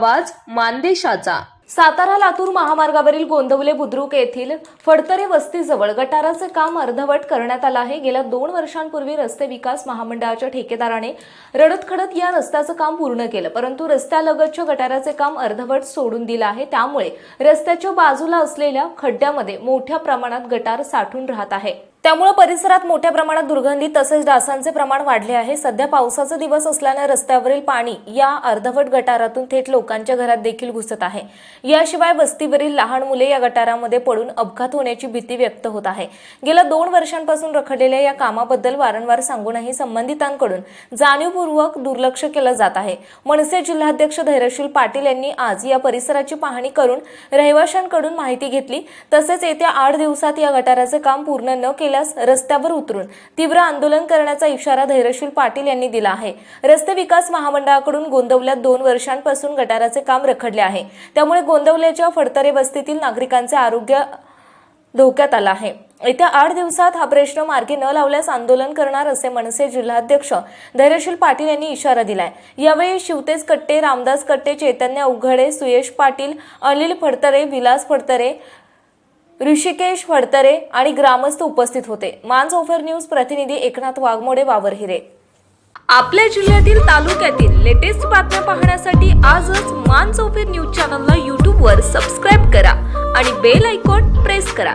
आवाज मानदेशाचा. सातारा लातूर महामार्गावरील गोंदवले बुद्रुक येथील फडतरे वस्तीजवळ गटाराचे काम अर्धवट करण्यात आलं आहे. गेल्या दोन वर्षांपूर्वी रस्ते विकास महामंडळाच्या ठेकेदाराने रडतखडत या रस्त्याचं काम पूर्ण केलं परंतु रस्त्यालगतच्या गटाराचे काम अर्धवट सोडून दिलं आहे. त्यामुळे रस्त्याच्या बाजूला असलेल्या खड्ड्यामध्ये मोठ्या प्रमाणात गटार साठून राहत आहे. त्यामुळे परिसरात मोठ्या प्रमाणात दुर्गंधी तसेच डासांचे प्रमाण वाढले आहे. सध्या पावसाचा दिवस असल्याने रस्त्यावरील पाणी या अर्धवट गटारातून थेट लोकांच्या घरात देखील घुसत आहे. याशिवाय वस्तीवरील लहान मुले या गटारामध्ये पडून अपघात होण्याची भीती व्यक्त होत आहे. गेल्या दोन वर्षांपासून रखडलेल्या या कामाबद्दल वारंवार सांगूनही संबंधितांकडून जाणीवपूर्वक दुर्लक्ष केलं जात आहे. मनसे जिल्हाध्यक्ष धैर्यशील पाटील यांनी आज या परिसराची पाहणी करून रहिवाशांकडून माहिती घेतली. तसेच येत्या आठ दिवसात या गटाराचे काम पूर्ण न केल्यास रस्त्यावर उतरून तीव्र आंदोलन करण्याचा इशारा धैर्यशील पाटील यांनी दिला आहे. रस्ते विकास महामंडळाकडून गोंदवल्यात दोन वर्षांपासून गटाराचे काम रखडले आहे. त्यामुळे गोंदवल्याच्या फडतरे वस्तीतील नागरिकांचे आरोग्य धोक्यात आला आहे. येत्या आठ दिवसात हा प्रश्न मार्गी न लावल्यास आंदोलन करणार असे मनसे जिल्हाध्यक्ष धैर्यशील पाटील यांनी इशारा दिलाय. यावेळी शिवतेज कट्टे रामदास कट्टे चैतन्य उघडे सुयश पाटील अनिल फडतरे विलास फडतरे ऋषिकेश फडतरे आणि ग्रामस्थ उपस्थित होते. मांज ऑफर न्यूज प्रतिनिधी एकनाथ वाघमोडे वावरहिरे आपल्या जिल्ह्यातील तालुक्यातील लेटेस्ट बातम्या पाहण्यासाठी आजच मांज ऑफर न्यूज चॅनलला यूट्यूबवर सबस्क्राईब करा आणि बेल आयकॉन प्रेस करा.